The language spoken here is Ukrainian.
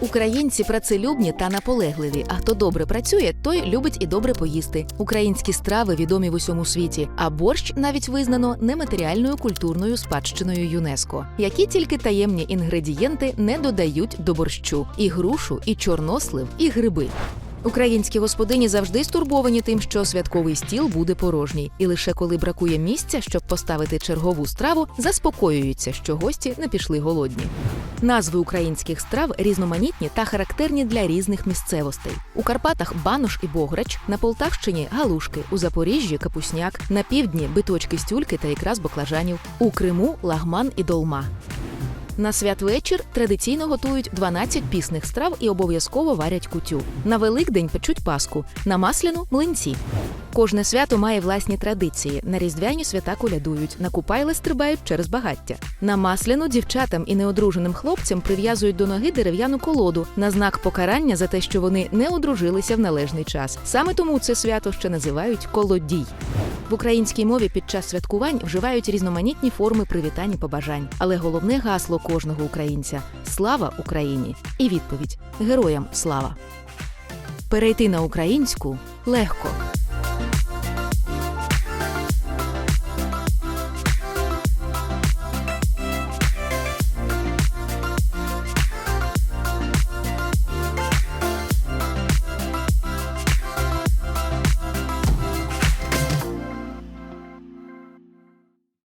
Українці працелюбні та наполегливі. А хто добре працює, той любить і добре поїсти. Українські страви відомі в усьому світі, а борщ навіть визнано нематеріальною культурною спадщиною ЮНЕСКО. Які тільки таємні інгредієнти не додають до борщу: і грушу, і чорнослив, і гриби. Українські господині завжди стурбовані тим, що святковий стіл буде порожній, і лише коли бракує місця, щоб поставити чергову страву, заспокоюються, що гості не пішли голодні. Назви українських страв різноманітні та характерні для різних місцевостей. У Карпатах банош і бограч, на Полтавщині галушки, у Запоріжжі капусняк, на півдні биточки з тюльки та ікра з баклажанів, у Криму лагман і долма. На святвечір традиційно готують 12 пісних страв і обов'язково варять кутю. На Великдень печуть паску, на масляну млинці. Кожне свято має власні традиції. На різдвяні свята колядують, на купайли стрибають через багаття. На масляну дівчатам і неодруженим хлопцям прив'язують до ноги дерев'яну колоду на знак покарання за те, що вони не одружилися в належний час. Саме тому це свято ще називають колодій. В українській мові під час святкувань вживають різноманітні форми привітань і побажань, але головне гасло кожного українця слава Україні! І відповідь Героям слава! Перейти на українську легко.